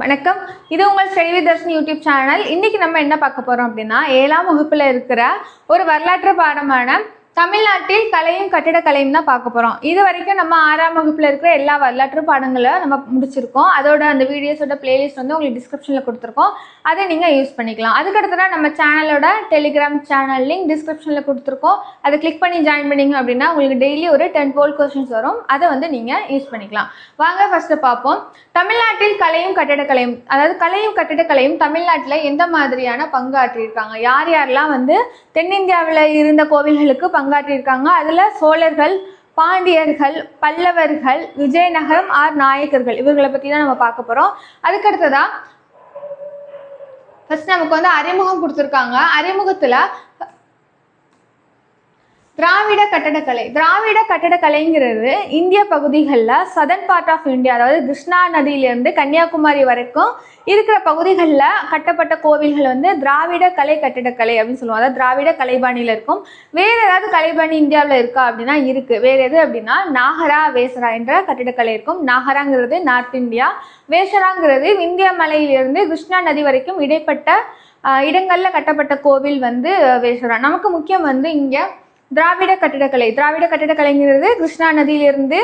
வணக்கம். இது உங்கள் ஸ்டடி தர்ஷன் யூடியூப் சேனல். இன்னைக்கு நம்ம என்ன பார்க்க போறோம் அப்படின்னா ஏழாம் வகுப்புல இருக்கிற ஒரு வரலாற்று பாடமான தமிழ்நாட்டில் கலையும் கட்டிடக்கலையும் தான் பார்க்க போகிறோம் இது வரைக்கும் நம்ம ஆறாம் வகுப்பில் இருக்கிற எல்லா வரலாற்று பாடங்களை நம்ம முடிச்சிருக்கோம். அதோட அந்த வீடியோஸோட பிளேலிஸ்ட் வந்து உங்களுக்கு டிஸ்கிரிப்ஷனில் கொடுத்துருக்கோம். அதை நீங்கள் யூஸ் பண்ணிக்கலாம். அதுக்கடுத்ததா நம்ம சேனலோட டெலிகிராம் சேனல் லிங்க் டிஸ்கிரிப்ஷனில் கொடுத்துருக்கோம். அதை கிளிக் பண்ணி ஜாயின் பண்ணீங்க அப்படின்னா உங்களுக்கு டெய்லி ஒரு டென் போல் கொஸ்டின்ஸ் வரும். அதை வந்து நீங்கள் யூஸ் பண்ணிக்கலாம். வாங்க ஃபஸ்ட்டு பார்ப்போம். தமிழ்நாட்டில் கலையும் கட்டிடக்கலையும் அதாவது கலையும் கட்டிடக்கலையும் தமிழ்நாட்டில் எந்த மாதிரியான பங்கு ஆற்றியிருக்காங்க யார் யாரெல்லாம் வந்து தென்னிந்தியாவில் இருந்த கோவில்களுக்கு பங்கு பங்காற்றியிருக்காங்க. அதில் சோழர்கள் பாண்டியர்கள் பல்லவர்கள் விஜயநகரம் ஆர் நாயக்கர்கள். இவர்களை பற்றி தான் நம்ம பார்க்க போகிறோம் அதுக்கடுத்ததா ஃபர்ஸ்ட் நமக்கு வந்து அறிமுகம் கொடுத்துருக்காங்க. அறிமுகத்தில் கட்டடக்கலை திராவிட கட்டடக்கலைங்கிறது இந்திய பகுதிகளில் சதன் பார்ட் ஆஃப் இந்தியா அதாவது கிருஷ்ணா நதியிலேருந்து கன்னியாகுமரி வரைக்கும் இருக்கிற பகுதிகளில் கட்டப்பட்ட கோவில்கள் வந்து திராவிட கலை கட்டிடக்கலை அப்படின்னு சொல்லுவோம். அதாவது திராவிட கலைபாணியில் இருக்கும். வேறு ஏதாவது கலைபாணி இந்தியாவில் இருக்கா அப்படின்னா இருக்குது வேறு எது அப்படின்னா நாகரா வேசரா என்ற கட்டிடக்கலை இருக்கும். நாகராங்கிறது நார்த் இந்தியா வேசராங்கிறது விந்திய மலையிலிருந்து கிருஷ்ணா நதி வரைக்கும் இடைப்பட்ட இடங்களில் கட்டப்பட்ட கோவில் வந்து வேசரா. நமக்கு முக்கியம் வந்து இங்கே திராவிட கட்டிடக்கலை. திராவிட கட்டிடக்கலைங்கிறது கிருஷ்ணா நதியிலிருந்து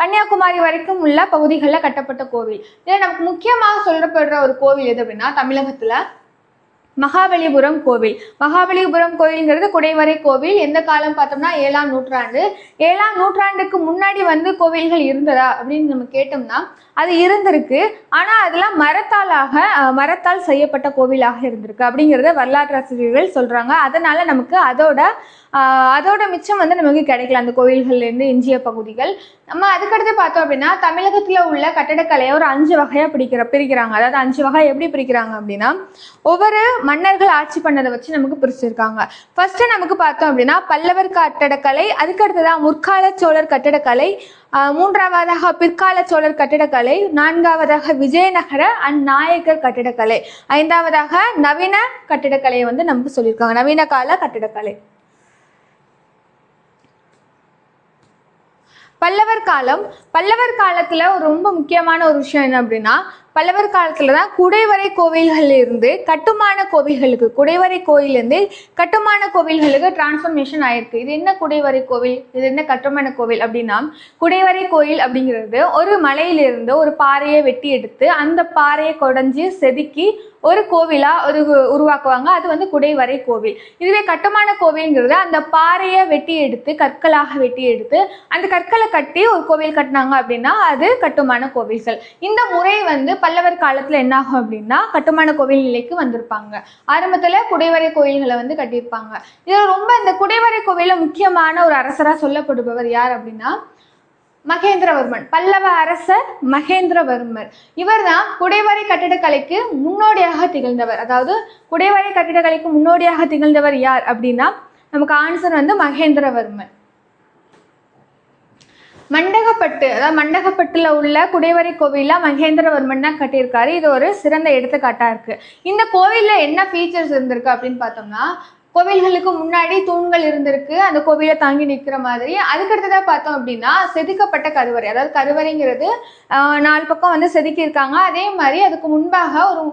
கன்னியாகுமரி வரைக்கும் உள்ள பகுதிகளில் கட்டப்பட்ட கோவில். இதில் நமக்கு முக்கியமாக சொல்லப்படுற ஒரு கோவில் எது அப்படின்னா தமிழகத்தில் மகாபலிபுரம் கோவில். மகாபலிபுரம் கோவில்ங்கிறது குடைவரை கோவில். எந்த காலம் பார்த்தோம்னா ஏழாம் நூற்றாண்டு. ஏழாம் நூற்றாண்டுக்கு முன்னாடி வந்து கோவில்கள் இருந்ததா அப்படின்னு நம்ம கேட்டோம்னா அது இருந்திருக்கு. ஆனால் அதெல்லாம் மரத்தாலாக மரத்தால் செய்யப்பட்ட கோவிலாக இருந்திருக்கு அப்படிங்கிறத வரலாற்று ஆசிரியர்கள் சொல்கிறாங்க அதனால் நமக்கு அதோட அதோட மிச்சம் வந்து நமக்கு கிடைக்கல. அந்த கோவில்கள்லேருந்து எஞ்சிய பகுதிகள். நம்ம அதுக்கடுத்து பார்த்தோம் அப்படின்னா தமிழகத்தில் உள்ள கட்டடக்கலையை ஒரு அஞ்சு வகையாக பிடிக்கிற பிரிக்கிறாங்க. அதாவது அஞ்சு வகை எப்படி பிரிக்கிறாங்க அப்படின்னா ஒவ்வொரு மன்னர்கள் ஆட்சி பண்ணதை வச்சு நமக்கு பிரிச்சிருக்காங்க. ஃபர்ஸ்ட்டு நமக்கு பார்த்தோம் அப்படின்னா பல்லவர் கட்டடக்கலை அதுக்கடுத்ததாக முற்கால சோழர் கட்டடக்கலை மூன்றாவதாக பிற்கால சோழர் கட்டிடக்கலை நான்காவதாக விஜயநகர அண்ட் நாயக்கர் கட்டிடக்கலை ஐந்தாவதாக நவீன கட்டிடக்கலையை வந்து நமக்கு சொல்லியிருக்காங்க. நவீன கால கட்டடக்கலை. பல்லவர் காலம் பல்லவர் காலத்தில் ரொம்ப முக்கியமான ஒரு விஷயம் என்ன அப்படின்னா பல்லவர் காலத்துல தான் குடைவரை கோவில்கள்ல இருந்து கட்டுமான கோவில்களுக்கு குடைவரை கோயிலிருந்து கட்டுமான கோவில்களுக்கு டிரான்ஸ்ஃபர்மேஷன் ஆயிருக்கு. இது என்ன குடைவரை கோவில்? இது என்ன கட்டுமான கோவில் அப்படின்னா குடைவரை கோயில் அப்படிங்கிறது ஒரு மலையிலிருந்து ஒரு பாறையை வெட்டி எடுத்து அந்த பாறையை குடஞ்சி செதுக்கி ஒரு கோவிலா ஒரு உருவாக்குவாங்க. அது வந்து குடைவரை கோவில். இதுவே கட்டுமான கோவில்ங்கிறது அந்த பாறையை வெட்டி எடுத்து கற்களாக வெட்டி எடுத்து அந்த கற்களை கட்டி ஒரு கோவில் கட்டினாங்க அப்படின்னா அது கட்டுமான கோவில்கள். இந்த முறை வந்து பல்லவர் காலத்துல என்ன ஆகும் அப்படின்னா கட்டுமான கோவில் நிலைக்கு வந்திருப்பாங்க. ஆரம்பத்துல குடைவரை கோயில்களை வந்து கட்டியிருப்பாங்க. இதுல ரொம்ப இந்த குடைவரை கோவில முக்கியமான ஒரு அரசரா சொல்லப்படுபவர் யார் அப்படின்னா மகேந்திரவர்மன். பல்லவ அரசர் மகேந்திரவர்மர். இவர்தான் குடைவரை கட்டிடக்கலைக்கு முன்னோடியாக திகழ்ந்தவர். அதாவது குடைவரை கட்டிடக்கலைக்கு முன்னோடியாக திகழ்ந்தவர் யார் அப்படின்னா நமக்கு ஆன்சர் வந்து மகேந்திரவர்மன். மண்டகப்பட்டு அதாவது மண்டகப்பட்டுல உள்ள குடைவரை கோவில மகேந்திரவர்மன் தான் கட்டியிருக்காரு. இது ஒரு சிறந்த எடுத்துக்காட்டா இருக்கு. இந்த கோவில்ல என்ன ஃபீச்சர்ஸ் இருந்திருக்கு அப்படின்னு பார்த்தோம்னா கோவில்களுக்கு முன்னாடி தூண்கள் இருந்திருக்கு. அந்த கோவிலை தாங்கி நிற்கிற மாதிரி. அதுக்கடுத்ததாக பார்த்தோம் அப்படின்னா செதுக்கப்பட்ட கருவறை. அதாவது கருவறைங்கிறது நாலு பக்கம் வந்து செதுக்கியிருக்காங்க. அதே மாதிரி அதுக்கு முன்பாக ஒரு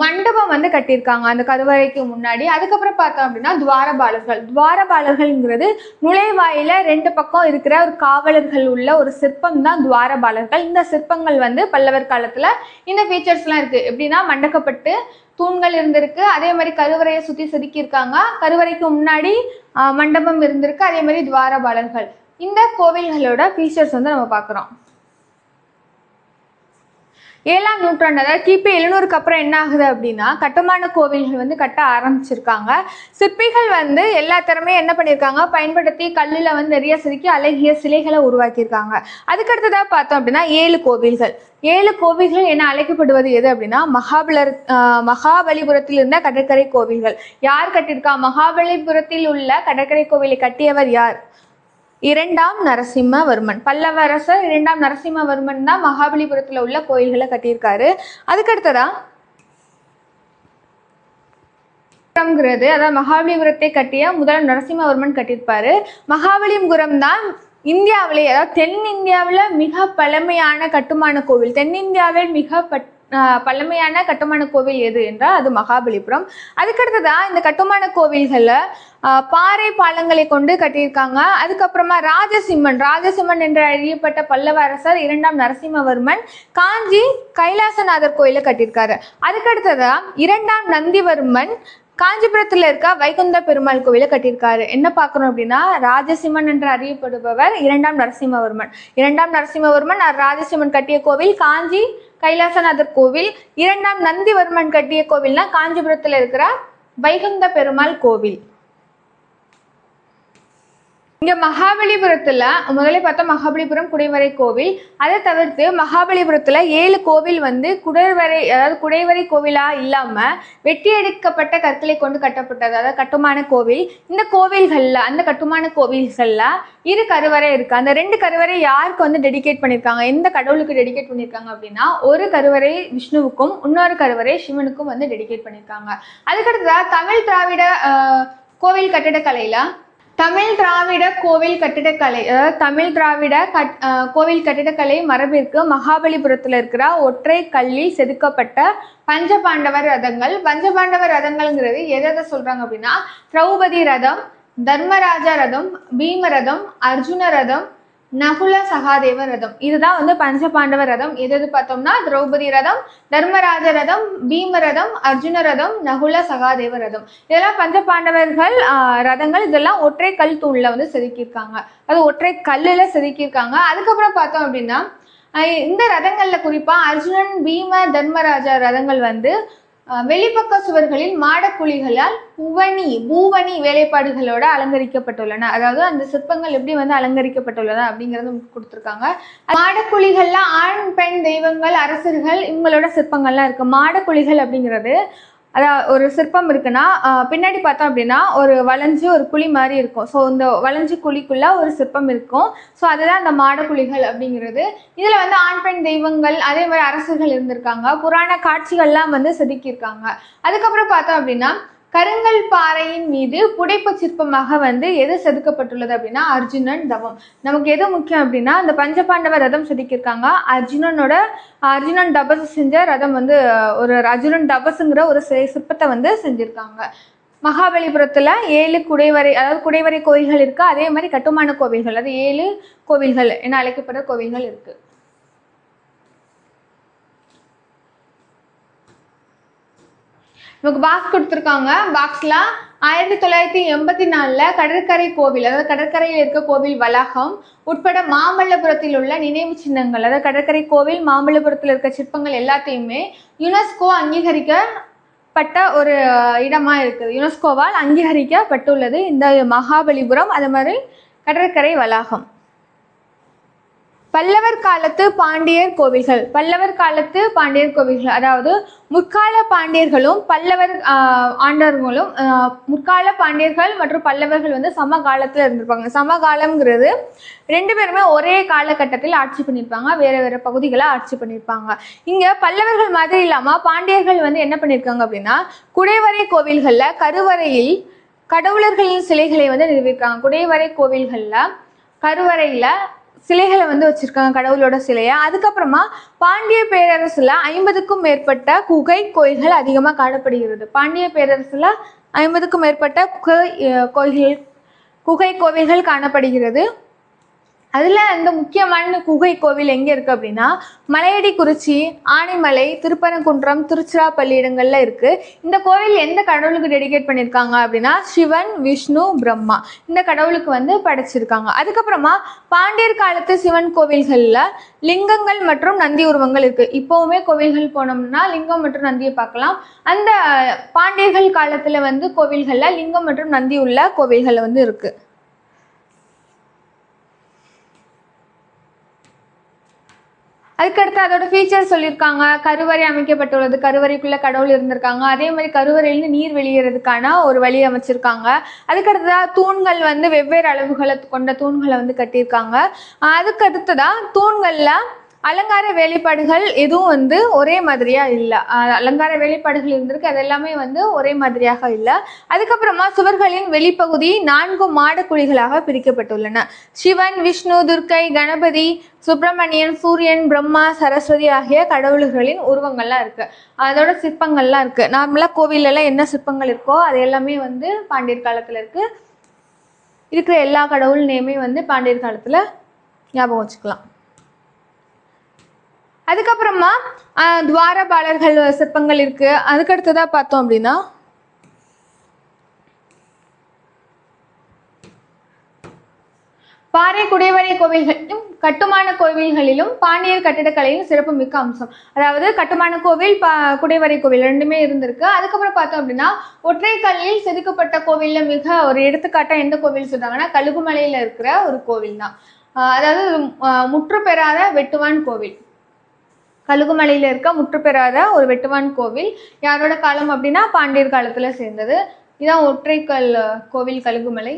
மண்டபம் வந்து கட்டியிருக்காங்க அந்த கருவறைக்கு முன்னாடி. அதுக்கப்புறம் பார்த்தோம் அப்படின்னா துவாரபாலர்கள். துவாரபாலர்கள்ங்கிறது நுழைவாயில ரெண்டு பக்கம் இருக்கிற ஒரு காவலர்கள் உள்ள ஒரு சிற்பம் தான் துவாரபாலர்கள். இந்த சிற்பங்கள் வந்து பல்லவர் காலத்துல இந்த ஃபீச்சர்ஸ்லாம் இருக்கு. எப்படின்னா மண்டக்கப்பட்டு தூண்கள் இருந்திருக்கு. அதே மாதிரி கருவறையை சுத்தி செதுக்கியிருக்காங்க. கருவறைக்கு முன்னாடி மண்டபம் இருந்திருக்கு. அதே மாதிரி துவாரபாலர்கள். இந்த கோவில்களோட ஃபீச்சர்ஸ் வந்து நம்ம பார்க்குறோம். ஏழாம் நூற்றாண்டு அதாவது கிபி எழுநூறுக்கு அப்புறம் என்ன ஆகுது அப்படின்னா கட்டுமான கோவில்கள் வந்து கட்ட ஆரம்பிச்சிருக்காங்க. சிற்பிகள் வந்து எல்லா திறமையும் என்ன பண்ணியிருக்காங்க பயன்படுத்தி கல்லில் வந்து நிறைய செதுக்கி அழகிய சிலைகளை உருவாக்கியிருக்காங்க. அதுக்கடுத்ததாக பார்த்தோம் அப்படின்னா ஏழு கோவில்கள். ஏழு கோவில்கள் என அழைக்கப்படுவது எது அப்படின்னா மகாபலர் மகாபலிபுரத்தில் இருந்த கடற்கரை கோவில்கள். யார் கட்டியிருக்கா? மகாபலிபுரத்தில் உள்ள கடற்கரை கோவிலை கட்டியவர் யார்? இரண்டாம் நரசிம்மவர்மன். பல்லவரசர் இரண்டாம் நரசிம்மவர்மன் தான் மகாபலிபுரத்தில் உள்ள கோயில்களை கட்டியிருக்காரு. அதுக்கடுத்ததா? ங்கிறது அதாவது மகாபலிபுரத்தை கட்டிய முதல் நரசிம்மவர்மன் கட்டியிருப்பாரு. மகாபலிபுரம் தான் இந்தியாவிலே அதாவது தென்னிந்தியாவில் மிக பழமையான கட்டுமான கோவில். தென்னிந்தியாவில் மிக பட் பழமையான கட்டுமான கோவில் எது என்றால் அது மகாபலிபுரம். அதுக்கடுத்ததாக இந்த கட்டுமான கோவில்களில் பாறை பாலங்களை கொண்டு கட்டியிருக்காங்க. அதுக்கப்புறமா ராஜசிம்மன் ராஜசிம்மன் என்று அறியப்பட்ட பல்லவ அரசர் இரண்டாம் நரசிம்மவர்மன் காஞ்சி கைலாசநாதர் கோயிலை கட்டியிருக்காரு. அதுக்கடுத்ததா இரண்டாம் நந்திவர்மன் காஞ்சிபுரத்தில் இருக்க வைகுந்த பெருமாள் கோவிலை கட்டியிருக்காரு. என்ன பார்க்கணும் அப்படின்னா ராஜசிம்மன் என்று அறியப்படுபவர் இரண்டாம் நரசிம்மவர்மன். இரண்டாம் நரசிம்மவர்மன் ராஜசிம்மன் கட்டிய கோவில் காஞ்சி கைலாசநாதர் கோவில் இரண்டாம் நந்திவர்மன் கட்டிய கோவில்னா காஞ்சிபுரத்தில் இருக்கிற வைகுந்த பெருமாள் கோவில். இங்க மகாபலிபுரத்துல முதல்ல பார்த்தா மகாபலிபுரம் குடைவரை கோவில். அதை தவிர்த்து மகாபலிபுரத்துல ஏழு கோவில் வந்து குடைவரை அதாவது குடைவரை கோவிலா இல்லாம வெட்டி எடுக்கப்பட்ட கற்களை கொண்டு கட்டப்பட்டது. அதாவது கட்டுமான கோவில். இந்த கோவில்கள்ல அந்த கட்டுமான கோவில்கள்ல இரு கருவறை இருக்கு. அந்த ரெண்டு கருவறை யாருக்கு வந்து டெடிகேட் பண்ணியிருக்காங்க எந்த கடவுளுக்கு டெடிகேட் பண்ணியிருக்காங்க அப்படின்னா ஒரு கருவறை விஷ்ணுவுக்கும் இன்னொரு கருவறை சிவனுக்கும் வந்து டெடிகேட் பண்ணியிருக்காங்க அதுக்கடுத்ததா தமிழ் திராவிட கோவில் கட்டிடக்கலையில தமிழ் திராவிட கோவில் கட்டிடக்கலை அதாவது தமிழ் திராவிட கட் கோவில் கட்டிடக்கலை மரபிற்கு மகாபலிபுரத்தில் இருக்கிற ஒற்றை கல்லில் செதுக்கப்பட்ட பஞ்சபாண்டவர் ரதங்கள். பஞ்சபாண்டவர் ரதங்கள்ங்கிறது எதை எதை சொல்கிறாங்க அப்படின்னா திரௌபதி ரதம் தர்மராஜா ரதம் பீம ரதம் அர்ஜுன ரதம் நகுல சகாதேவ ரதம். இதுதான் வந்து பஞ்சபாண்டவ ரதம். எது எது பார்த்தோம்னா திரௌபதி ரதம் தர்மராஜ ரதம் பீம ரதம் அர்ஜுன ரதம் நகுல சகாதேவ ரதம். இதெல்லாம் பஞ்சபாண்டவர்கள் ரதங்கள் இதெல்லாம் ஒற்றை கல் தூண்ல வந்து செதுக்கியிருக்காங்க. அது ஒற்றை கல்லுல செதுக்கியிருக்காங்க. அதுக்கப்புறம் பார்த்தோம் அப்படின்னா இந்த ரதங்கள்ல குறிப்பா அர்ஜுனன் பீம தர்மராஜா ரதங்கள் வந்து வெளிப்பக்க சுவர்களில் மாடக்குழிகளால் புவனி பூவனி வேலைப்பாடுகளோட அலங்கரிக்கப்பட்டுள்ளன. அதாவது அந்த சிற்பங்கள் எப்படி வந்து அலங்கரிக்கப்பட்டுள்ளன அப்படிங்கிறது கொடுத்துருக்காங்க. மாடக்குழிகள்லாம் ஆண் பெண் தெய்வங்கள் அரசர்கள் இவங்களோட சிற்பங்கள்லாம் இருக்கு. மாடக்குழிகள் அப்படிங்கிறது அதான் ஒரு சிற்பம் இருக்குன்னா பின்னாடி பார்த்தோம் அப்படின்னா ஒரு வளைஞ்சு ஒரு குழி மாதிரி இருக்கும். ஸோ இந்த வளைஞ்சு குழிக்குள்ள ஒரு சிற்பம் இருக்கும். ஸோ அதுதான் அந்த மாடக்குழிகள் அப்படிங்கிறது. இதில் வந்து ஆண் பெண் தெய்வங்கள் அதே மாதிரி அரசர்கள் இருந்திருக்காங்க. புராண காட்சிகள்லாம் வந்து செதுக்கியிருக்காங்க. அதுக்கப்புறம் பார்த்தோம் அப்படின்னா கருங்கல் பாறையின் மீது புடைப்பு சிற்பமாக வந்து எது செதுக்கப்பட்டுள்ளது அப்படின்னா அர்ஜுனன் தவம். நமக்கு எது முக்கியம் அப்படின்னா அந்த பஞ்சபாண்டவ ரதம் செதுக்கியிருக்காங்க. அர்ஜுனனோட அர்ஜுனன் தபசு செஞ்ச ரதம் வந்து ஒரு அர்ஜுனன் தபசுங்கிற ஒரு சிலை சிற்பத்தை வந்து செஞ்சுருக்காங்க. மகாபலிபுரத்தில் ஏழு குடைவரை அதாவது குடைவரை கோவில்கள் இருக்குது அதே மாதிரி கட்டுமான கோவில்கள் அது ஏழு கோவில்கள் என அழைக்கப்படுற கோவில்கள் இருக்குது நமக்கு பாக்ஸ் கொடுத்துருக்காங்க. பாக்ஸ்ல ஆயிரத்தி தொள்ளாயிரத்தி எண்பத்தி நாலுல கடற்கரை கோவில் அதாவது கடற்கரையில் இருக்க கோவில் வளாகம் உட்பட மாமல்லபுரத்தில் உள்ள நினைவு சின்னங்கள் அதாவது கடற்கரை கோவில் மாமல்லபுரத்தில் இருக்க சிற்பங்கள் எல்லாத்தையுமே யுனெஸ்கோ அங்கீகரிக்கப்பட்ட ஒரு இடமா இருக்குது. யுனெஸ்கோவால் அங்கீகரிக்கப்பட்டுள்ளது இந்த மகாபலிபுரம் அது மாதிரி கடற்கரை வளாகம். பல்லவர் காலத்து பாண்டியர் கோவில்கள் பல்லவர் காலத்து பாண்டியர் கோவில்கள் அதாவது முற்கால பாண்டியர்களும் பல்லவர் ஆண்டவர்களும் முற்கால பாண்டியர்கள் மற்றும் பல்லவர்கள் வந்து சம காலத்தில் இருந்திருப்பாங்க. சமகாலம்ங்கிறது ரெண்டு பேருமே ஒரே காலகட்டத்தில் ஆட்சி பண்ணியிருப்பாங்க. வேற வேற பகுதிகளை ஆட்சி பண்ணியிருப்பாங்க. இங்கே பல்லவர்கள் மாதிரி இல்லாமல் பாண்டியர்கள் வந்து என்ன பண்ணியிருக்காங்க அப்படின்னா குடைவரை கோவில்களில் கருவறையில் கடவுளர்களின் சிலைகளை வந்து நிறுவியிருக்காங்க குடைவரை கோவில்களில் கருவறையில் சிலைகளை வந்து வச்சிருக்காங்க கடவுளோட சிலையை. அதுக்கப்புறமா பாண்டிய பேரரசுல ஐம்பதுக்கும் மேற்பட்ட குகை கோயில்கள் அதிகமாக காணப்படுகிறது. பாண்டிய பேரரசுல ஐம்பதுக்கும் மேற்பட்ட குகை கோயில்கள் குகை கோவில்கள் காணப்படுகிறது. அதில் அந்த முக்கியமான குகை கோவில் எங்கே இருக்குது அப்படின்னா மலையடி குறிச்சி ஆனைமலை திருப்பரங்குன்றம் திருச்சிராப்பள்ளி இடங்களில் இருக்குது இந்த கோவில் எந்த கடவுளுக்கு டெடிகேட் பண்ணியிருக்காங்க அப்படின்னா சிவன் விஷ்ணு பிரம்மா. இந்த கடவுளுக்கு வந்து படைச்சிருக்காங்க. அதுக்கப்புறமா பாண்டியர் காலத்து சிவன் கோவில்களில் லிங்கங்கள் மற்றும் நந்தி உருவங்கள் இருக்குது இப்போவுமே கோவில்கள் போனோம்னா லிங்கம் மற்றும் நந்தியை பார்க்கலாம். அந்த பாண்டியர்கள் காலத்தில் வந்து கோவில்களில் லிங்கம் மற்றும் நந்தி உள்ள கோவில்கள் வந்து இருக்குது அதுக்கடுத்து அதோட ஃபீச்சர் சொல்லியிருக்காங்க. கருவறை அமைக்கப்பட்டுள்ளது. கருவறைக்குள்ள கடவுள் இருந்திருக்காங்க. அதே மாதிரி கருவறையிலிருந்து நீர் வெளியேறதுக்கான ஒரு வழி அமைச்சிருக்காங்க. அதுக்கடுத்ததா தூண்கள் வந்து வெவ்வேறு அளவுகளை கொண்ட தூண்களை வந்து கட்டியிருக்காங்க. ஆஹ் தூண்களில் அலங்கார வேலைப்பாடுகள் எதுவும் வந்து ஒரே மாதிரியா இல்லை. அலங்கார வேலைப்பாடுகள் இருந்திருக்கு அது எல்லாமே வந்து ஒரே மாதிரியாக இல்லை. அதுக்கப்புறமா சுவர்களின் வெளிப்பகுதி நான்கு மாடக்குழிகளாக பிரிக்கப்பட்டுள்ளன. சிவன் விஷ்ணு துர்க்கை கணபதி சுப்பிரமணியன் சூரியன் பிரம்மா சரஸ்வதி ஆகிய கடவுள்களின் உருவங்கள்லாம் இருக்கு. அதோட சிற்பங்கள்லாம் இருக்கு. நார்மலாக கோவிலெல்லாம் என்ன சிற்பங்கள் இருக்கோ அது எல்லாமே வந்து பாண்டியர் காலத்தில் இருக்கு. இருக்கிற எல்லா கடவுள் நேமே வந்து பாண்டியர் காலத்தில் ஞாபகம் வச்சுக்கலாம். அதுக்கப்புறமா துவாரபாலர்கள் சிற்பங்கள் இருக்கு. அதுக்கடுத்ததா பார்த்தோம் அப்படின்னா பாறை குடைவரை கோவில்களிலும் கட்டுமான கோவில்களிலும் பாண்டியர் கட்டிடக்கலையும் சிறப்பு மிக்க அம்சம். அதாவது கட்டுமான கோவில் பா குடைவரை கோவில் ரெண்டுமே இருந்திருக்கு. அதுக்கப்புறம் பார்த்தோம் அப்படின்னா ஒற்றை கல்லில் செதுக்கப்பட்ட கோவிலில் மிக ஒரு எடுத்துக்காட்டா எந்த கோவில் சொல்றாங்கன்னா கழுகுமலையில இருக்கிற ஒரு கோவில் தான் அதாவது முற்று பெறாத வெட்டுவான் கோவில். கழுகுமலையில் இருக்க முற்று பெறாத ஒரு வெட்டுவான் கோவில். யாரோட காலம் அப்படின்னா பாண்டியர் காலத்தில் சேர்ந்தது. இதான் ஒற்றைக்கல் கோவில் கழுகுமலை.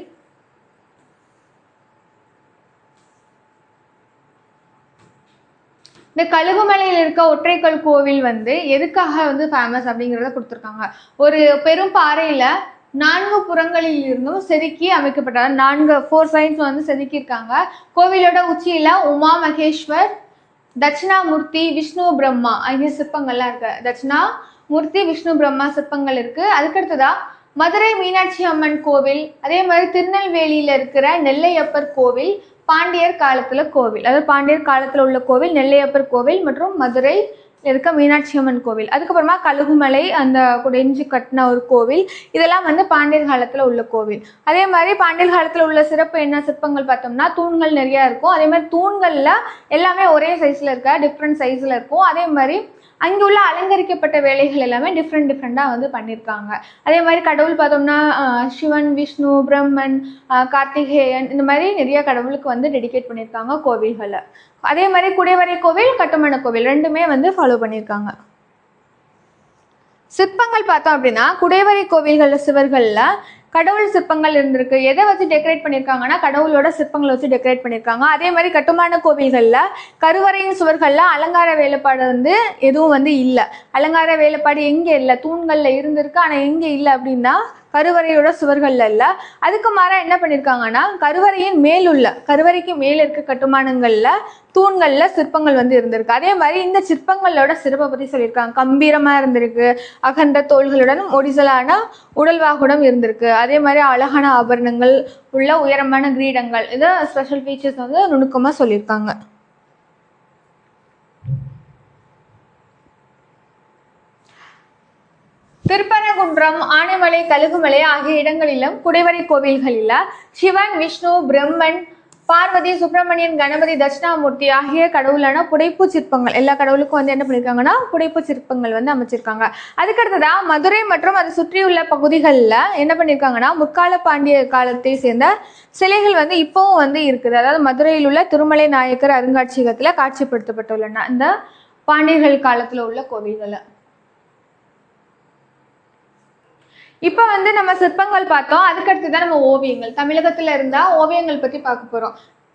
இந்த கழுகுமலையில் இருக்க ஒற்றைக்கல் கோவில் வந்து எதுக்காக வந்து ஃபேமஸ் அப்படிங்கிறத கொடுத்துருக்காங்க. ஒரு பெரும் பாறையில் நான்கு புறங்களில் இருந்தும் செதுக்கி அமைக்கப்பட்டார் நான்கு ஃபோர் சைன்ஸ் வந்து செதுக்கியிருக்காங்க. கோவிலோட உச்சியில் உமா மகேஸ்வர் தட்சிணாமூர்த்தி விஷ்ணு பிரம்மா ஆகிய சிற்பங்கள்லாம் இருக்கு. தட்சிணா மூர்த்தி விஷ்ணு பிரம்மா சிற்பங்கள் இருக்கு. அதுக்கடுத்ததா மதுரை மீனாட்சி அம்மன் கோவில். அதே மாதிரி திருநெல்வேலியில இருக்கிற நெல்லையப்பர் கோவில் பாண்டியர் காலத்துல கோவில். அதாவது பாண்டியர் காலத்துல உள்ள கோவில் நெல்லையப்பர் கோவில் மற்றும் மதுரை இருக்க மீனாட்சி அம்மன் கோவில். அதுக்கப்புறமா கழுகுமலை அந்த குடைஞ்சு கட்டின ஒரு கோவில். இதெல்லாம் வந்து பாண்டியர் காலத்தில் உள்ள கோவில். அதே மாதிரி பாண்டியர் காலத்தில் உள்ள சிறப்பு என்ன சிற்பங்கள் பார்த்தோம்னா தூண்கள் நிறையா இருக்கும். அதே மாதிரி தூண்களில் எல்லாமே ஒரே சைஸில் இருக்க டிஃப்ரெண்ட் சைஸில் இருக்கும். அதே மாதிரி அங்கே உள்ள அலங்கரிக்கப்பட்ட வேலைகள் எல்லாமே டிஃப்ரெண்ட் டிஃப்ரெண்ட்டாக வந்து பண்ணியிருக்காங்க அதே மாதிரி கடவுள் பார்த்தோம்னா சிவன் விஷ்ணு பிரம்மன் ஆஹ் கார்த்திகேயன் இந்த மாதிரி நிறைய கடவுளுக்கு வந்து டெடிகேட் பண்ணியிருக்காங்க கோவில்களை. அதே மாதிரி குடைவரை கோவில் கட்டுமான கோவில் ரெண்டுமே வந்து ஃபாலோ பண்ணியிருக்காங்க சிற்பங்கள் பார்த்தோம் அப்படின்னா குடைவரை கோவில்களில் சுவர்களில் கடவுள் சிற்பங்கள் இருந்திருக்கு. எதை வச்சு டெக்கரேட் பண்ணியிருக்காங்கன்னா கடவுளோட சிற்பங்களை வச்சு டெக்கரேட் பண்ணியிருக்காங்க அதே மாதிரி கட்டுமான கோவில்களில் கருவறையின் சுவர்களில் அலங்கார வேலைப்பாடு வந்து எதுவும் வந்து இல்லை. அலங்கார வேலைப்பாடு எங்கே இல்லை? தூண்களில் இருந்திருக்கு ஆனால் எங்கே இல்லை அப்படின்னா கருவறையோட சுவர்கள்ல இல்லை அதுக்கு மாறா என்ன பண்ணியிருக்காங்கன்னா கருவறையின் மேலுள்ள கருவறைக்கு மேல இருக்க கட்டுமானங்கள்ல தூண்கள்ல சிற்பங்கள் வந்து இருந்திருக்கு. அதே மாதிரி இந்த சிற்பங்களோட சிறப்பை பத்தி சொல்லியிருக்காங்க. கம்பீரமா இருந்திருக்கு. அகன்ற தோள்களுடன் ஒடிசலான உடல்வாகுடம் இருந்திருக்கு. அதே மாதிரி அழகான ஆபரணங்கள் உள்ள உயரமான கிரீடங்கள். இதை ஸ்பெஷல் ஃபீச்சர்ஸ் வந்து நுணுக்கமா சொல்லியிருக்காங்க. திருப்பரங்குன்றம் ஆனைமலை கழுகுமலை ஆகிய இடங்களிலும் குடைவரை கோவில்களில் சிவன் விஷ்ணு பிரம்மன் பார்வதி சுப்பிரமணியன் கணபதி தட்சிணாமூர்த்தி ஆகிய கடவுளான புடைப்பு சிற்பங்கள். எல்லா கடவுளுக்கும் வந்து என்ன பண்ணியிருக்காங்கன்னா புடைப்பு சிற்பங்கள் வந்து அமைச்சிருக்காங்க. அதுக்கடுத்ததா மதுரை மற்றும் அதை சுற்றியுள்ள பகுதிகளில் என்ன பண்ணியிருக்காங்கன்னா முற்கால பாண்டிய காலத்தை சேர்ந்த சிலைகள் வந்து இப்போவும் வந்து இருக்குது. அதாவது மதுரையில் உள்ள திருமலை நாயக்கர் அருங்காட்சியகத்தில் காட்சிப்படுத்தப்பட்டுள்ளன. இந்த பாண்டியர்கள் காலத்தில் உள்ள கோவில்களை இப்போ வந்து நம்ம சிற்பங்கள் பார்த்தோம். அதுக்கடுத்து தான் நம்ம ஓவியங்கள். தமிழகத்துல இருந்தா ஓவியங்கள் பத்தி பார்க்க போறோம்.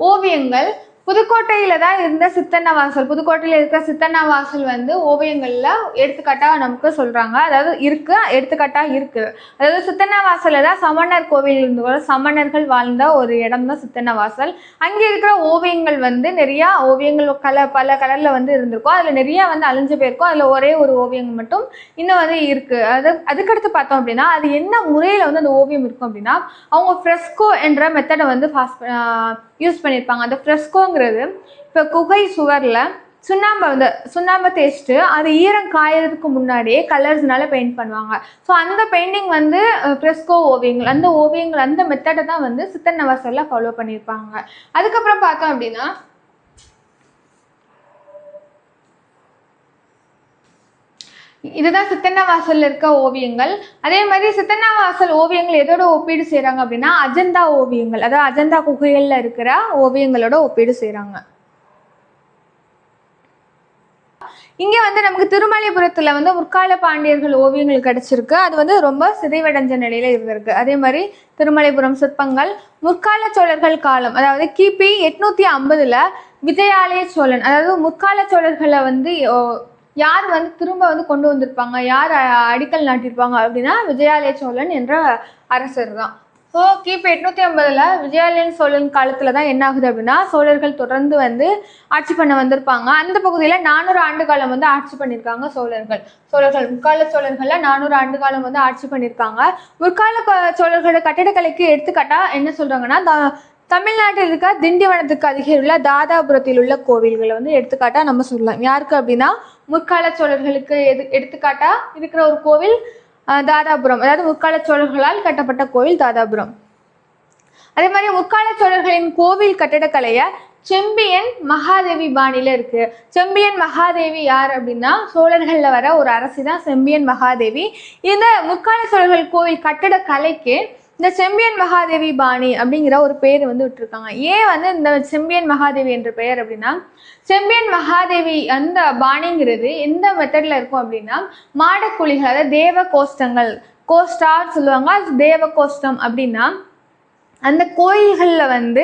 ஓவியங்கள் புதுக்கோட்டையில தான் இருந்த சித்தன்ன வாசல். புதுக்கோட்டையில இருக்கிற சித்தன்ன வாசல் வந்து ஓவியங்கள்ல எடுத்துக்காட்டா நமக்கு சொல்றாங்க. அதாவது இருக்கு எடுத்துக்காட்டா இருக்கு. அதாவது சித்தன்ன வாசல்ல தான் சமணர் கோவில் இருந்து சமணர்கள் வாழ்ந்த ஒரு இடம் தான் சித்தன்ன வாசல். அங்கே இருக்கிற ஓவியங்கள் வந்து நிறைய ஓவியங்கள் கலர் பல கலர்ல வந்து இருந்திருக்கும். அதுல நிறைய வந்து அழிஞ்சு போயிருக்கும். அதுல ஒரே ஒரு ஓவியம் மட்டும் இன்னும் வந்து இருக்கு. அது அதுக்கடுத்து பார்த்தோம் அப்படின்னா அது என்ன முறையில் வந்து அந்த ஓவியம் இருக்கும் அப்படின்னா அவங்க ஃப்ரெஸ்கோ என்ற மெத்தடை வந்து ஃபாஸ்ட் யூஸ் பண்ணியிருப்பாங்க அந்த ஃப்ரெஸ்கோங்கிறது இப்போ குகை சுவரில் சுண்ணாம்பை வந்து சுண்ணாம்பை தேய்ச்சிட்டு அது ஈரம் காயறதுக்கு முன்னாடியே கலர்ஸ்னால பெயிண்ட் பண்ணுவாங்க. ஸோ அந்த பெயிண்டிங் வந்து ஃப்ரெஸ்கோ ஓவியங்கள் அந்த ஓவியங்கள் அந்த மெத்தடை தான் வந்து சித்தன்னவாசலில் ஃபாலோ பண்ணியிருப்பாங்க அதுக்கப்புறம் பார்த்தோம் அப்படின்னா இதுதான் சித்தன்னவாசல் இருக்க ஓவியங்கள். அதே மாதிரி சித்தன்னவாசல் ஓவியங்கள் எதோட ஒப்பீடு செய்யறாங்க அப்படின்னா அஜந்தா ஓவியங்கள். அதாவது அஜந்தா குகைகள்ல இருக்கிற ஓவியங்களோட ஒப்பீடு செய்யறாங்க இங்கே வந்து நமக்கு திருமலைபுரத்தில் வந்து முற்கால பாண்டியர்கள் ஓவியங்கள் கிடைச்சிருக்கு. அது வந்து ரொம்ப சிதைவடைஞ்ச நிலையில இருந்திருக்கு. அதே மாதிரி திருமலைபுரம் சிற்பங்கள் முற்கால சோழர்கள் காலம் அதாவது கிபி எட்நூத்தி ஐம்பதுல விஜயாலய சோழன் அதாவது முற்கால சோழர்களை வந்து யார் வந்து திரும்ப வந்து கொண்டு வந்திருப்பாங்க? யார் அடிக்கல் நாட்டியிருப்பாங்க? அப்படின்னா விஜயாலய சோழன் என்ற அரசர் தான். ஸோ கிபி எட்நூத்தி ஐம்பதுல விஜயாலயன் சோழன் காலத்துல தான் என்ன ஆகுது அப்படின்னா சோழர்கள் தொடர்ந்து வந்து ஆட்சி பண்ண வந்திருப்பாங்க. அந்த பகுதியில் நானூறு ஆண்டு காலம் வந்து ஆட்சி பண்ணியிருக்காங்க சோழர்கள். சோழர்கள் முற்கால சோழர்கள்ல நானூறு ஆண்டு காலம் வந்து ஆட்சி பண்ணியிருக்காங்க. முற்கால க- சோழர்களோட கட்டிடக்கலைக்கு எடுத்துக்காட்டா என்ன சொல்றாங்கன்னா த- தமிழ்நாட்டில் இருக்க திண்டிவனத்துக்கு அருகே உள்ள தாதாபுரத்தில் உள்ள கோவில்களை வந்து எடுத்துக்காட்டா நம்ம சொல்லலாம். யாருக்கு அப்படின்னா முற்கால சோழர்களுக்கு எது எடுத்துக்காட்டா இருக்கிற ஒரு கோவில் தாதாபுரம். அதாவது முற்கால சோழர்களால் கட்டப்பட்ட கோவில் தாதாபுரம். அதே மாதிரி முற்கால சோழர்களின் கோவில் கட்டடக்கலைய செம்பியன் மகாதேவி பாணியில இருக்கு. செம்பியன் மகாதேவி யார் அப்படின்னா சோழர்கள்ல வர ஒரு அரசி தான் செம்பியன் மகாதேவி. இந்த முற்கால சோழர்கள் கோவில் கட்டடக்கலைக்கு இந்த செம்பியன் மகாதேவி பாணி அப்படிங்கிற ஒரு பேர் வந்து விட்டுருக்காங்க. ஏன் வந்து இந்த செம்பியன் மகாதேவி என்ற பெயர் அப்படின்னா செம்பியன் மகாதேவி அந்த பாணிங்கிறது எந்த மெத்தடில் இருக்கும் அப்படின்னா மாடக்குழிகள் அதாவது தேவ கோஷ்டங்கள் கோஸ்டார் சொல்லுவாங்க அது தேவ கோஷ்டம் அப்படின்னா அந்த கோயில்களில் வந்து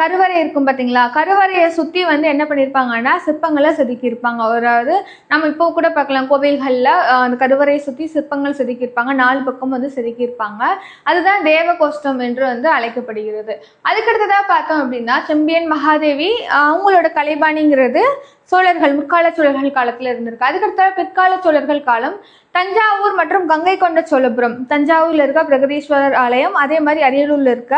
கருவறை இருக்கும் பார்த்தீங்களா கருவறையை சுற்றி வந்து என்ன பண்ணியிருப்பாங்கன்னா சிற்பங்களை செதுக்கியிருப்பாங்க. அதாவது நம்ம இப்போ கூட பார்க்கலாம் கோவில்களில் அந்த கருவறையை சுற்றி சிற்பங்கள் செதுக்கியிருப்பாங்க. நாலு பக்கம் வந்து செதுக்கியிருப்பாங்க. அதுதான் தேவகோஷ்டம் என்று வந்து அழைக்கப்படுகிறது. அதுக்கடுத்ததாக பார்த்தோம் அப்படின்னா செம்பியன் மகாதேவி அவங்களோட கலைபாணிங்கிறது சோழர்கள் முற்கால சோழர்கள் காலத்தில் இருந்திருக்கு. அதுக்கடுத்த பிற்கால சோழர்கள் காலம் தஞ்சாவூர் மற்றும் கங்கை கொண்ட சோழபுரம். தஞ்சாவூர்ல இருக்க பிரகதீஸ்வரர் ஆலயம் அதே மாதிரி அரியலூர்ல இருக்க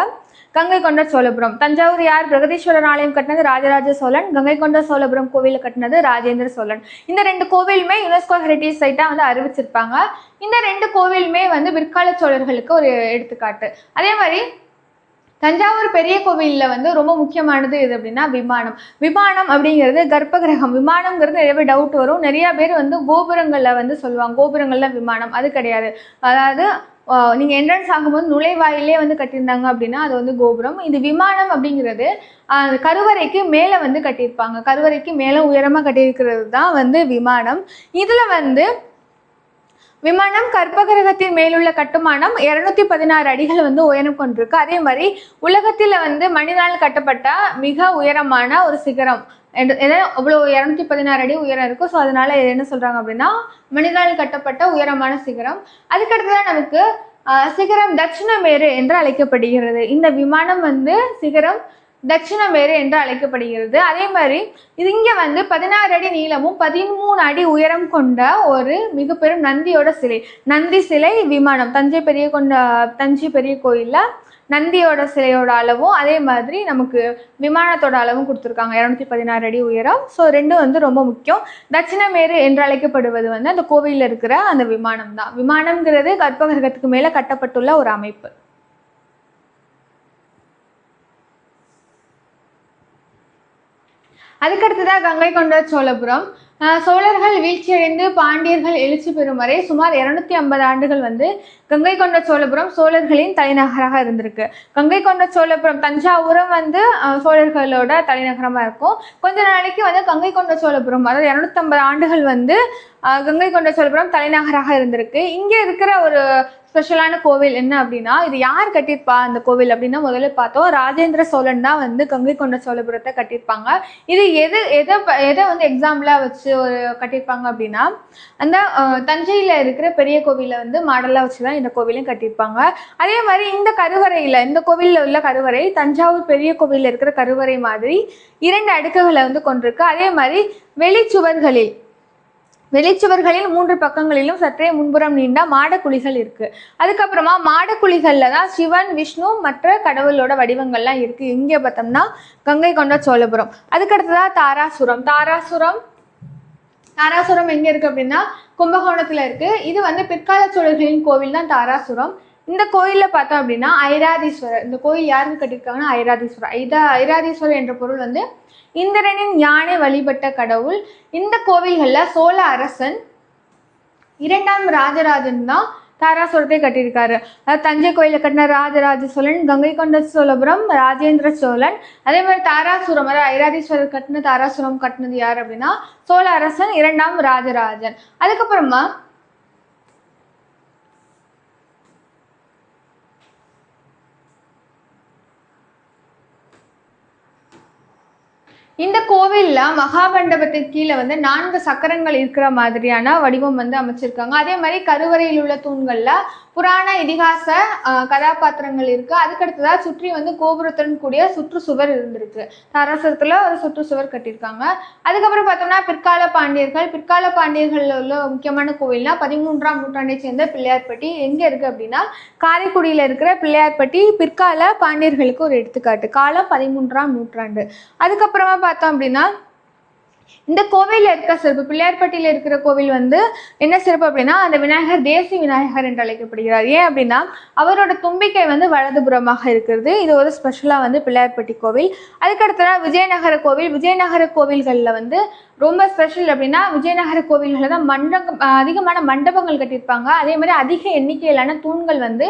கங்கை கொண்ட சோழபுரம். தஞ்சாவூர் யார்? பிரகதீஸ்வரர் ஆலயம் கட்டினது ராஜராஜ சோழன் கங்கை கொண்ட சோழபுரம் கோவிலை கட்டினது ராஜேந்திர சோழன். இந்த ரெண்டு கோவிலுமே யுனெஸ்கோ ஹெரிட்டேஜ் சைட்டா வந்து அறிவிச்சிருப்பாங்க. இந்த ரெண்டு கோவிலுமே வந்து பிற்கால சோழர்களுக்கு ஒரு எடுத்துக்காட்டு. அதே மாதிரி தஞ்சாவூர் பெரிய கோவிலில் வந்து ரொம்ப முக்கியமானது எது அப்படின்னா விமானம். விமானம் அப்படிங்கிறது கர்ப்பகிரகம். விமானம்ங்கிறது நிறைய டவுட் வரும். நிறைய பேர் வந்து கோபுரங்களில் வந்து சொல்லுவாங்க. கோபுரங்களில் விமானம். அது கிடையாது. அதாவது நீங்கள் என்ட்ரன்ஸ் ஆகும்போது நுழைவாயிலே வந்து கட்டியிருந்தாங்க அப்படின்னா அது வந்து கோபுரம். இது விமானம் அப்படிங்கிறது கருவறைக்கு மேலே வந்து கட்டியிருப்பாங்க. கருவறைக்கு மேலே உயரமாக கட்டியிருக்கிறது தான் வந்து விமானம். இதில் வந்து விமானம் கற்பகிரகத்தின் மேலுள்ள கட்டுமானம் இருநூத்தி பதினாறு அடிகள் வந்து உயரம் கொண்டிருக்கு. அதே மாதிரி உலகத்தில் வந்து மனிதனால் கட்டப்பட்ட மிக உயரமான ஒரு சிகரம். எது- அவ்வளோ இரநூத்தி பதினாறு அடி உயரம் இருக்கும் ஸோ அதனால இது என்ன சொல்றாங்க அப்படின்னா மனிதனால் கட்டப்பட்ட உயரமான சிகரம். அதுக்கடுத்துதான் நமக்கு சிகரம் தட்சிணமேரு என்று அழைக்கப்படுகிறது. இந்த விமானம் வந்து சிகரம் தட்சிணமேரு என்று அழைக்கப்படுகிறது. அதே மாதிரி இது வந்து பதினாறு அடி நீளமும் பதிமூணு அடி உயரம் கொண்ட ஒரு மிக பெரும் நந்தியோட சிலை. நந்தி சிலை விமானம். தஞ்சை பெரிய கொண்ட தஞ்சை பெரிய கோயிலில் நந்தியோட சிலையோட அளவும் அதே மாதிரி நமக்கு விமானத்தோட அளவும் கொடுத்துருக்காங்க. இரநூத்தி பதினாறு அடி உயரம். ஸோ ரெண்டும் வந்து ரொம்ப முக்கியம். தட்சிணமேரு என்று அழைக்கப்படுவது வந்து அந்த கோவிலில் இருக்கிற அந்த விமானம் தான். விமானம்ங்கிறது கர்ப்பகிரகத்துக்கு மேலே கட்டப்பட்டுள்ள ஒரு அமைப்பு. அதுக்கடுத்ததாக கங்கை கொண்ட சோழபுரம். சோழர்கள் வீழ்ச்சியடைந்து பாண்டியர்கள் எழுச்சி பெறும் வரை சுமார் இருநூத்தி ஐம்பது ஆண்டுகள் வந்து கங்கை கொண்ட சோழபுரம் சோழர்களின் தலைநகராக இருந்திருக்கு. கங்கை கொண்ட சோழபுரம் தஞ்சாவூரும் வந்து சோழர்களோட தலைநகரமாக இருக்கும். கொஞ்ச நாளைக்கு வந்து கங்கை கொண்ட சோழபுரம் அதாவது இரநூத்தம்பது ஆண்டுகள் வந்து கங்கை கொண்ட சோழபுரம் தலைநகராக இருந்திருக்கு. இங்கே இருக்கிற ஒரு ஸ்பெஷலான கோவில் என்ன அப்படின்னா இது யார் கட்டியிருப்பா அந்த கோவில் அப்படின்னா முதல்ல பார்த்தோம். ராஜேந்திர சோழன் தான் வந்து கங்கை கொண்ட சோழபுரத்தை கட்டியிருப்பாங்க. இது எது எதை ப- எதை வந்து எக்ஸாம்பிளாக வச்சு ஒரு கட்டியிருப்பாங்க அப்படின்னா அந்த தஞ்சையில் இருக்கிற பெரிய கோவிலை வந்து மாடலாக வச்சு தான் இந்த கோவிலையும் கட்டியிருப்பாங்க. அதே மாதிரி இந்த கருவறையில் இந்த கோவிலில் உள்ள கருவறை தஞ்சாவூர் பெரிய கோவிலில் இருக்கிற கருவறை மாதிரி இரண்டு அடுக்குகளை வந்து கொண்டிருக்கு. அதே மாதிரி வெளிச்சுவர்களில் வெளிச்சுவர்களில் மூன்று பக்கங்களிலும் சற்றே முன்புறம் நீண்ட மாடக்குழிகள் இருக்கு. அதுக்கப்புறமா மாடக்குழிகள்ல தான் சிவன் விஷ்ணு மற்ற கடவுளோட வடிவங்கள்லாம் இருக்கு. இங்கே பார்த்தோம்னா கங்கை கொண்ட சோழபுரம். அதுக்கடுத்ததா தாராசுரம். தாராசுரம் தாராசுரம் எங்க இருக்கு அப்படின்னா கும்பகோணத்துல இருக்கு. இது வந்து பிற்கால சோழர்களின் கோவில் தான் தாராசுரம். இந்த கோயிலில் பார்த்தோம் அப்படின்னா ஐராதீஸ்வரர். இந்த கோயில் யாருக்கு கட்டியிருக்காங்கன்னா ஐராதீஸ்வரர். ஐதா ஐராதீஸ்வரர் என்ற பொருள் வந்து இந்திரனின் யானை வழிபட்ட கடவுள். இந்த கோவில்களில் சோழ அரசன் இரண்டாம் ராஜராஜன் தான் தாராசுரத்தை கட்டியிருக்காரு. அதாவது தஞ்சை கோயிலை கட்டின ராஜராஜ சோழன் கங்கை கொண்ட சோழபுரம் ராஜேந்திர சோழன். அதே மாதிரி தாராசுரம் அதாவது ஐராதீஸ்வரர் கட்டின தாராசுரம் கட்டினது யார் அப்படின்னா சோழ அரசன் இரண்டாம் ராஜராஜன். அதுக்கப்புறமா இந்த கோவில்ல மகாமண்டபத்துக்கு கீழே வந்து நான்கு சக்கரங்கள் இருக்கிற மாதிரியான வடிவம் வந்து அமைச்சிருக்காங்க. அதே மாதிரி கருவறையில் உள்ள தூண்கள்ல புராண இதிகாச கதாபாத்திரங்கள் இருக்கு. அதுக்கடுத்ததாக சுற்றி வந்து கோபுரத்துடன் கூடிய சுற்றுச்சுவர் இருந்திருக்கு. தாராசுரத்துல ஒரு சுற்றுச்சுவர் கட்டியிருக்காங்க. அதுக்கப்புறம் பார்த்தோம்னா பிற்கால பாண்டியர்கள். பிற்கால பாண்டியர்களில் உள்ள முக்கியமான கோவில்னா பதிமூன்றாம் நூற்றாண்டை சேர்ந்த பிள்ளையார்பட்டி. எங்க இருக்கு அப்படின்னா காரைக்குடியில இருக்கிற பிள்ளையார்பட்டி பிற்கால பாண்டியர்களுக்கு ஒரு எடுத்துக்காட்டு. காலம் பதிமூன்றாம் நூற்றாண்டு. அதுக்கப்புறமா பார்த்தோம் அப்படின்னா இந்த கோவிலில் இருக்க சிறப்பு பிள்ளையார்பட்டியில் இருக்கிற கோவில் வந்து என்ன சிறப்பு அப்படின்னா அந்த விநாயகர் தேசி விநாயகர் என்று அழைக்கப்படுகிறார். ஏன் அப்படின்னா அவரோட தும்பிக்கை வந்து வலதுபுறமாக இருக்கிறது. இது ஒரு ஸ்பெஷலாக வந்து பிள்ளையார்பட்டி கோவில். அதுக்கடுத்ததா விஜயநகர கோவில். விஜயநகர கோவில்களில் வந்து ரொம்ப ஸ்பெஷல் அப்படின்னா விஜயநகர கோவில்களில் தான் மண்டபம் அதிகமான மண்டபங்கள் கட்டியிருப்பாங்க. அதே மாதிரி அதிக எண்ணிக்கையிலான தூண்கள் வந்து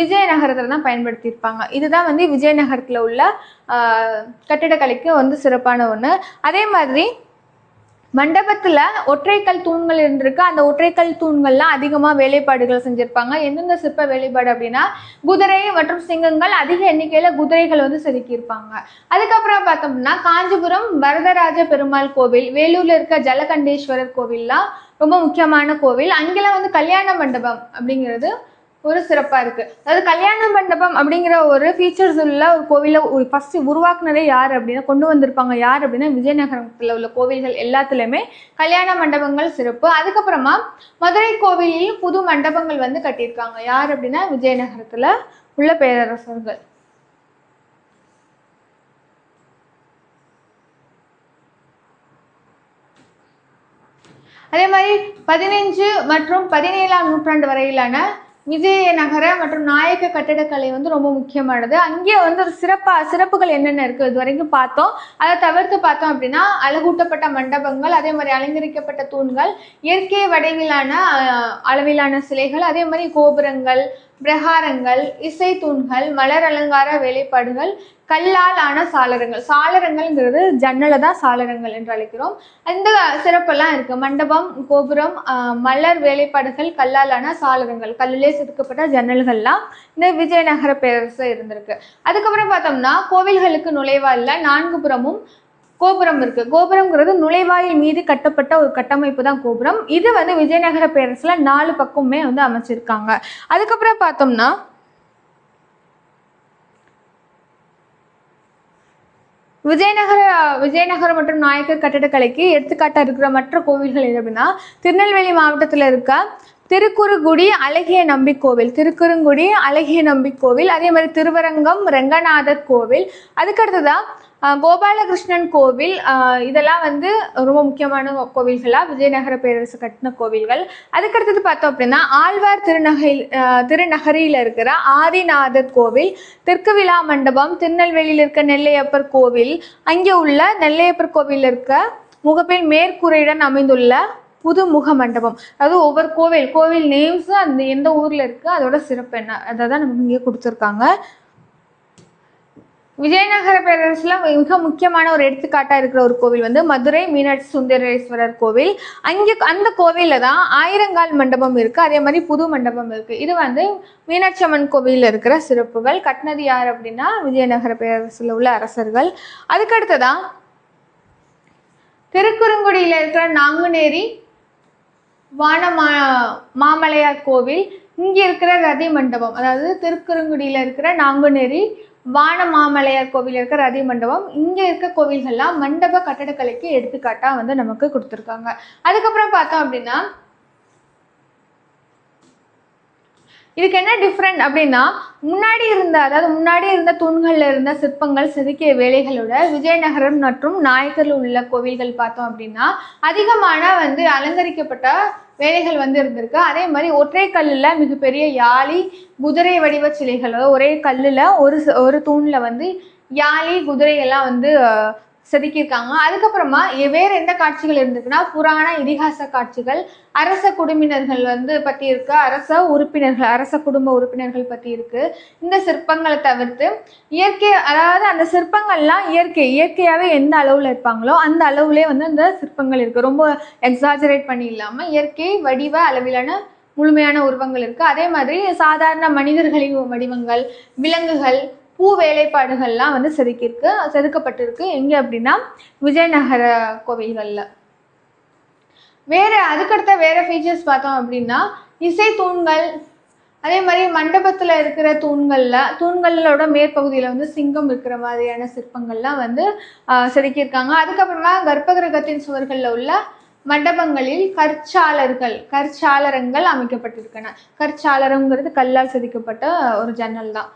விஜயநகரத்தில் தான் பயன்படுத்தியிருப்பாங்க. இதுதான் வந்து விஜயநகரத்தில் உள்ள கட்டிடக்கலைக்கு வந்து சிறப்பான ஒன்று அதே மாதிரி மண்டபத்தில் ஒற்றைக்கல் தூண்கள் இருந்திருக்கு. அந்த ஒற்றைக்கல் தூண்கள்லாம் அதிகமாக வேலைப்பாடுகள் செஞ்சுருப்பாங்க. எந்தெந்த சிற்ப வேலைப்பாடு அப்படின்னா குதிரை மற்றும் சிங்கங்கள் அதிக எண்ணிக்கையில் குதிரைகள் வந்து செதுக்கியிருப்பாங்க. அதுக்கப்புறம் பார்த்தோம்னா காஞ்சிபுரம் வரதராஜ பெருமாள் கோவில் வேலூரில் இருக்க ஜலகண்டேஸ்வரர் கோவில்லாம் ரொம்ப முக்கியமான கோவில். அங்கெல்லாம் வந்து கல்யாண மண்டபம் அப்படிங்கிறது ஒரு சிறப்பாக இருக்குது அதாவது கல்யாண மண்டபம் அப்படிங்கிற ஒரு ஃபீச்சர்ஸ் உள்ள ஒரு கோவிலை ஃபஸ்ட்டு உருவாக்குனதே யார் அப்படின்னா கொண்டு வந்திருப்பாங்க யார் அப்படின்னா விஜயநகரத்தில் உள்ள கோவில்கள் எல்லாத்துலேயுமே கல்யாண மண்டபங்கள் சிறப்பு. அதுக்கப்புறமா மதுரை கோவிலில் புது மண்டபங்கள் வந்து கட்டியிருக்காங்க. யார் அப்படின்னா விஜயநகரத்தில் உள்ள பேரரசர்கள். அதே மாதிரி பதினைஞ்சு மற்றும் பதினேழாம் நூற்றாண்டு வரையிலான விஜயநகர மற்றும் நாயக்க கட்டிடக்கலை வந்து ரொம்ப முக்கியமானது. அங்கே வந்து ஒரு சிறப்பா சிறப்புகள் என்னென்ன இருக்குது இது வரைக்கும் பார்த்தோம். அதை தவிர்த்து பார்த்தோம் அப்படின்னா அழகூட்டப்பட்ட மண்டபங்கள் அதே மாதிரி அலங்கரிக்கப்பட்ட தூண்கள் இயற்கை வடிவிலான அளவிலான சிலைகள் அதே மாதிரி கோபுரங்கள் பிரகாரங்கள் இசை தூண்கள் மலர் அலங்கார வேலைப்பாடுகள் கல்லால் ஆன சாளரங்கள். சாளரங்கள்ங்கிறது ஜன்னலை தான் சாளரங்கள் என்று அழைக்கிறோம். அந்த சிறப்பெல்லாம் இருக்குது மண்டபம் கோபுரம் மலர் வேலைப்பாடுகள் கல்லால் ஆன சாளரங்கள். கல்லிலே செதுக்கப்பட்ட ஜன்னல்கள்லாம் இந்த விஜயநகர பேரரசு இருந்திருக்கு. அதுக்கப்புறம் பார்த்தோம்னா கோவில்களுக்கு நுழைவாயில்ல நான்கு புறமும் கோபுரம் இருக்கு. கோபுரம்ங்கிறது நுழைவாயில் மீது கட்டப்பட்ட ஒரு கட்டமைப்பு தான் கோபுரம். இது வந்து விஜயநகர பேரரசுல நாலு பக்கமுமே வந்து அமைச்சிருக்காங்க. அதுக்கப்புறம் பார்த்தோம்னா விஜயநகர விஜயநகரம் மற்றும் நாயக்கர் கட்டடக்கலைக்கு எடுத்துக்காட்டா இருக்கிற மற்ற கோவில்கள் எது அப்படின்னா திருநெல்வேலி மாவட்டத்தில் இருக்க திருக்குறுங்குடி அழகிய நம்பி கோவில் திருக்குறுங்குடி அழகிய நம்பி கோவில் அதே மாதிரி திருவரங்கம் ரெங்கநாதர் கோவில். அதுக்கடுத்ததா கோபாலகிருஷ்ணன் கோவில் இதெல்லாம் வந்து ரொம்ப முக்கியமான கோவில்களா விஜயநகர பேரரசு கட்டின கோவில்கள். அதுக்கடுத்தது பார்த்தோம் அப்படின்னா ஆழ்வார் திருநகையில் திருநகரியில் இருக்கிற ஆதிநாதர் கோவில் தெற்கு விழா மண்டபம் திருநெல்வேலியில் இருக்க நெல்லையப்பர் கோவில் அங்கே உள்ள நெல்லையப்பர் கோவிலில் இருக்க முகப்பில் மேற்கூரையுடன் அமைந்துள்ள புது முக மண்டபம். அதாவது ஒவ்வொரு கோவில் கோவில் நேம்ஸும் அந்த எந்த ஊரில் இருக்குது அதோட சிறப்பு என்ன? அதை தான் நமக்கு இங்கே கொடுத்துருக்காங்க. விஜயநகர பேரரசில் மிக முக்கியமான ஒரு எடுத்துக்காட்டாக இருக்கிற ஒரு கோவில் வந்து மதுரை மீனாட்சி சுந்தரேஸ்வரர் கோவில். அங்கே அந்த கோவிலில் தான் ஆயிரங்கால் மண்டபம் இருக்குது அதே மாதிரி புது மண்டபம் இருக்குது இது வந்து மீனாட்சி அம்மன் கோவிலில் இருக்கிற சிறப்புகள். கட்டினது யார் அப்படின்னா விஜயநகர பேரரசில் உள்ள அரசர்கள். அதுக்கடுத்ததா திருக்குறுங்குடியில் இருக்கிற நாங்குநேரி வானமா மாமலையார் கோவில். இங்கே இருக்கிற ரதி மண்டபம் அதாவது திருக்குறுங்குடியில் இருக்கிற நாங்குநேரி வான மாமலையார் கோவில் இருக்கிற ரதி மண்டபம் இங்கே இருக்க கோவில்கள்லாம் மண்டப கட்டடக்கலைக்கு எடுத்துக்காட்டாக வந்து நமக்கு கொடுத்துருக்காங்க. அதுக்கப்புறம் பார்த்தோம் அப்படின்னா இதுக்கு என்ன டிஃப்ரெண்ட் அப்படின்னா முன்னாடி இருந்த அதாவது முன்னாடி இருந்த தூண்களில் இருந்த சிற்பங்கள் செதுக்கிய வேலைகளோட விஜயநகரம் மற்றும் நாயக்கரில் உள்ள கோவில்கள் பார்த்தோம் அப்படின்னா அதிகமான வந்து அலங்கரிக்கப்பட்ட வேலைகள் வந்து இருந்திருக்கு. அதே மாதிரி ஒற்றை கல்லுல மிகப்பெரிய யாழி குதிரை வடிவ சிலைகள் ஒரே கல்லுல ஒரு ச- ஒரு தூண்ல வந்து யாழி குதிரை எல்லாம் வந்து அஹ், செதுக்கியிருக்காங்க. அதுக்கப்புறமா வேறு வேற எந்த காட்சிகள் இருந்திருக்குன்னா புராண இதிகாச காட்சிகள் அரச குடும்பினர்கள் வந்து பற்றி இருக்கு அரச உறுப்பினர்கள் அரச குடும்ப உறுப்பினர்கள் பற்றி இருக்கு இந்த சிற்பங்களை தவிர்த்து இயற்கை அதாவது அந்த சிற்பங்கள்லாம் இயற்கை இயற்கையாகவே எந்த அளவில் இருப்பாங்களோ அந்த அளவுலேயே வந்து அந்த சிற்பங்கள் இருக்குது ரொம்ப எக்ஸாஜரேட் பண்ணி இல்லாமல் இயற்கை வடிவ அளவிலான முழுமையான உருவங்கள் இருக்குது அதே மாதிரி சாதாரண மனிதர்களின் வடிவங்கள் விலங்குகள் பூ வேலைப்பாடுகள்லாம் வந்து செதுக்கியிருக்கு செதுக்கப்பட்டிருக்கு. எங்கே அப்படின்னா விஜயநகர கோவில்களில். வேறு அதுக்கடுத்த வேறு ஃபீச்சர்ஸ் பார்த்தோம் அப்படின்னா இசை தூண்கள் அதே மாதிரி மண்டபத்தில் இருக்கிற தூண்களில் தூண்களோட மேற்பகுதியில் வந்து சிங்கம் இருக்கிற மாதிரியான சிற்பங்கள்லாம் வந்து செதுக்கியிருக்காங்க. அதுக்கப்புறமா கர்ப்பகிரகத்தின் சுவர்களில் உள்ள மண்டபங்களில் கற்சாளர்கள் கற்சாளரங்கள் அமைக்கப்பட்டிருக்கன. கற்சாளரங்கிறது கல்லால் செதுக்கப்பட்ட ஒரு ஜன்னல் தான்.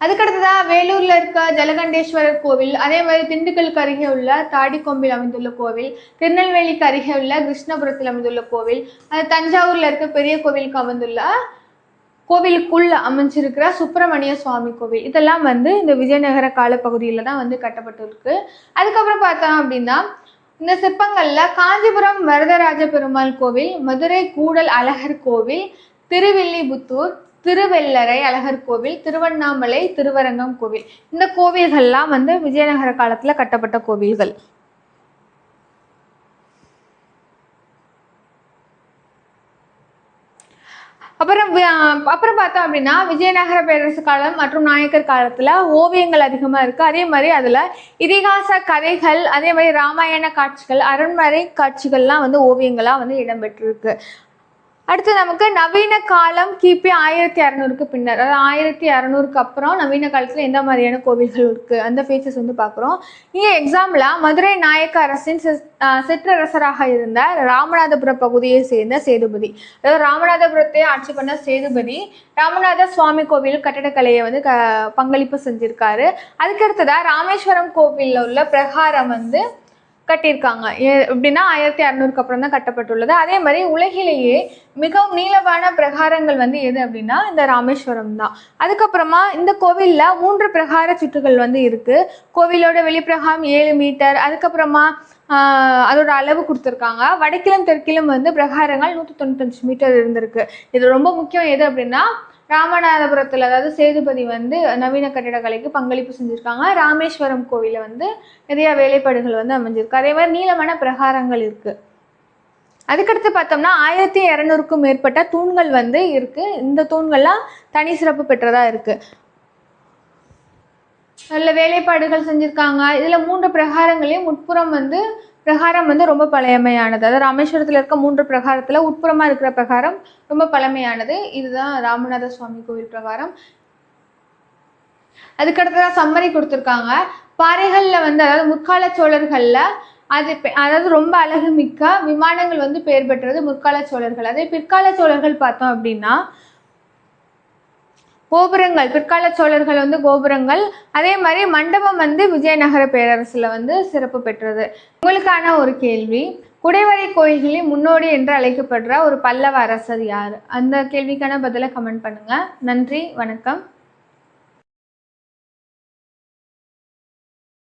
அதுக்கடுத்ததா வேலூர்ல இருக்க ஜலகண்டேஸ்வரர் கோவில் அதே மாதிரி திண்டுக்கலுக்கு அருகே உள்ள தாடிக்கொம்பில் அமைந்துள்ள கோவில் திருநெல்வேலிக்கு அருகே உள்ள கிருஷ்ணபுரத்தில் அமைந்துள்ள கோவில் அது தஞ்சாவூர்ல இருக்க பெரிய கோவிலுக்கு அமைந்துள்ள கோவிலுக்குள்ள அமைஞ்சிருக்கிற சுப்பிரமணிய சுவாமி கோவில். இதெல்லாம் வந்து இந்த விஜயநகர காலப்பகுதியில தான் வந்து கட்டப்பட்டிருக்கு. அதுக்கப்புறம் பார்த்தோம் அப்படின்னா இந்த சிற்பங்கள்ல காஞ்சிபுரம் வரதராஜ பெருமாள் கோவில் மதுரை கூடல் அழகர் கோவில் திருவில்லிபுத்தூர் திருவெள்ளரை அழகர் கோவில் திருவண்ணாமலை திருவரங்கம் கோவில். இந்த கோவில்கள்லாம் வந்து விஜயநகர காலத்துல கட்டப்பட்ட கோவில்கள். அப்புறம் அப்புறம் பார்த்தோம் அப்படின்னா விஜயநகர பேரரசு காலம் மற்றும் நாயக்கர் காலத்துல ஓவியங்கள் அதிகமா இருக்கு. அதே மாதிரி அதுல இதிகாச கதைகள் அதே மாதிரி ராமாயண காட்சிகள் அரண்மனை காட்சிகள்லாம் வந்து ஓவியங்களா வந்து இடம்பெற்றிருக்கு. அடுத்து நமக்கு நவீன காலம் கிபி ஆயிரத்தி இரநூறுக்கு பின்னர். அதாவது ஆயிரத்தி இரநூறுக்கு அப்புறம் நவீன காலத்தில் எந்த மாதிரியான கோவில்கள் இருக்குது அந்த ஃபீச்சர்ஸ் வந்து பார்க்குறோம். இங்கே எக்ஸாம்பிளா மதுரை நாயக்க அரசின் சிற்றரசராக இருந்த ராமநாதபுர பகுதியை சேர்ந்த சேதுபதி. அதாவது ராமநாதபுரத்தை ஆட்சி பண்ண சேதுபதி ராமநாத சுவாமி கோவில் கட்டடக்கலையை வந்து க பங்களிப்பு செஞ்சிருக்காரு. அதுக்கடுத்ததாக ராமேஸ்வரம் கோவிலில் உள்ள பிரகாரம் வந்து கட்டியிருக்காங்க. எப்படின்னா ஆயிரத்தி அறநூறுக்கு அப்புறம் தான் கட்டப்பட்டுள்ளது. அதே மாதிரி உலகிலேயே மிகவும் நீளமான பிரகாரங்கள் வந்து எது அப்படின்னா இந்த ராமேஸ்வரம் தான். அதுக்கப்புறமா இந்த கோவிலில் மூன்று பிரகார சுற்றுகள் வந்து இருக்குது கோவிலோட வெளிப்பிரகாரம் ஏழு மீட்டர். அதுக்கப்புறமா அதோட அளவு கொடுத்துருக்காங்க. வடக்கிலும் தெற்கிலும் வந்து பிரகாரங்கள் நூற்றி தொண்ணூத்தஞ்சு மீட்டர் இருந்திருக்கு. இது ரொம்ப முக்கியம் எது அப்படின்னா ராமநாதபுரத்தில் அதாவது சேதுபதி வந்து நவீன கட்டிடக்கலைக்கு பங்களிப்பு செஞ்சுருக்காங்க. ராமேஸ்வரம் கோவிலில் வந்து நிறைய வேலைப்பாடுகள் வந்து அமைஞ்சிருக்கு. அதே மாதிரி நீளமான பிரகாரங்கள் இருக்குது அதுக்கடுத்து பார்த்தோம்னா ஆயிரத்தி இரநூறுக்கும் மேற்பட்ட தூண்கள் வந்து இருக்குது இந்த தூண்கள்லாம் தனி சிறப்பு பெற்றதாக இருக்குது நல்ல வேலைப்பாடுகள் செஞ்சுருக்காங்க. இதில் மூன்று பிரகாரங்களையும் உட்புறம் வந்து பிரகாரம் வந்து ரொம்ப பழமையானது அதாவது ராமேஸ்வரத்துல இருக்க மூன்று பிரகாரத்துல உட்புறமா இருக்கிற பிரகாரம் ரொம்ப பழமையானது. இதுதான் ராமநாத சுவாமி கோவில் பிரகாரம். அதுக்கடுத்ததாக சம்மரி கொடுத்துருக்காங்க. பாறைகள்ல வந்து அதாவது முற்கால சோழர்கள்ல அது அதாவது ரொம்ப அழகுமிக்க விமானங்கள் வந்து பெயர் பெற்றது முற்கால சோழர்கள். அதே பிற்கால சோழர்கள் பார்த்தோம் அப்படின்னா கோபுரங்கள் பிற்கால சோழர்கள் வந்து கோபுரங்கள் அதே மாதிரி மண்டபம் வந்து விஜயநகர பேரரசில் வந்து சிறப்பு பெற்றது. உங்களுக்கான ஒரு கேள்வி குடைவரை கோயில்களின் முன்னோடி என்று அழைக்கப்படுற ஒரு பல்லவ அரசர் யார்? அந்த கேள்விக்கான பதிலை கமெண்ட் பண்ணுங்கள் நன்றி வணக்கம்.